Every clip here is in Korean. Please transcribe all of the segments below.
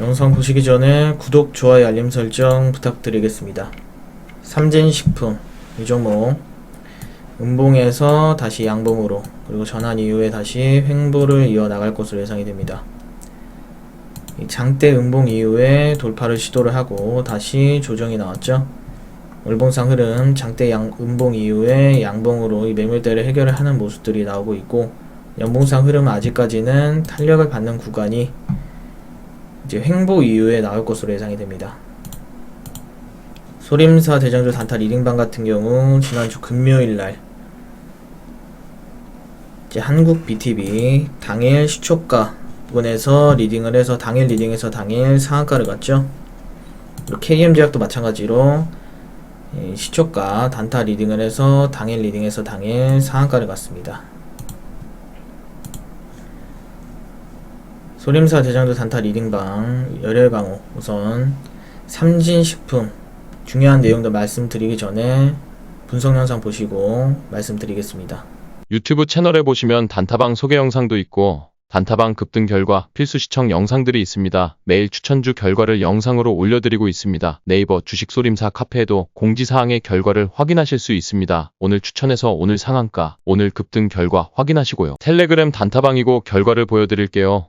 영상 보시기 전에 구독, 좋아요, 알림 설정 부탁드리겠습니다. 삼진식품 이 종목 음봉에서 다시 양봉으로 그리고 전환 이후에 다시 횡보를 이어나갈 것으로 예상이 됩니다. 이 장대 음봉 이후에 돌파를 시도를 하고 다시 조정이 나왔죠. 월봉상 흐름 장대 양 음봉 이후에 양봉으로 이 매물대를 해결을 하는 모습들이 나오고 있고 연봉상 흐름은 아직까지는 탄력을 받는 구간이 이제 횡보 이후에 나올 것으로 예상이 됩니다. 소림사 대장주 단타 리딩방 같은 경우 지난주 금요일 날 이제 한국 BTV 당일 시초가 부분에서 리딩을 해서 당일 리딩에서 당일 상한가를 갔죠. 그리고 KM 제약도 마찬가지로 이 시초가 단타 리딩을 해서 당일 리딩에서 당일 상한가를 갔습니다. 소림사 대장도 단타 리딩방 열혈 강호 우선 삼진식품 중요한 내용도 말씀드리기 전에 분석 영상 보시고 말씀드리겠습니다. 유튜브 채널에 보시면 단타방 소개 영상도 있고 단타방 급등 결과 필수 시청 영상들이 있습니다. 매일 추천주 결과를 영상으로 올려드리고 있습니다. 네이버 주식소림사 카페에도 공지사항의 결과를 확인하실 수 있습니다. 오늘 추천해서 오늘 상한가, 오늘 급등 결과 확인하시고요. 텔레그램 단타방이고 결과를 보여드릴게요.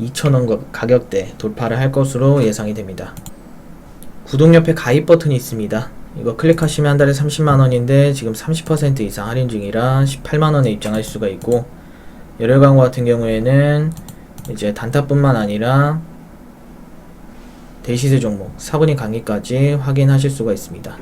2천원 가격대 돌파를 할 것으로 예상이 됩니다. 구독 옆에 가입 버튼이 있습니다. 이거 클릭하시면 한 달에 30만원인데 지금 30% 이상 할인 중이라 18만원에 입장할 수가 있고 열혈 광고 같은 경우에는 이제 단타뿐만 아니라 대시세 종목 사분위 강의까지 확인하실 수가 있습니다.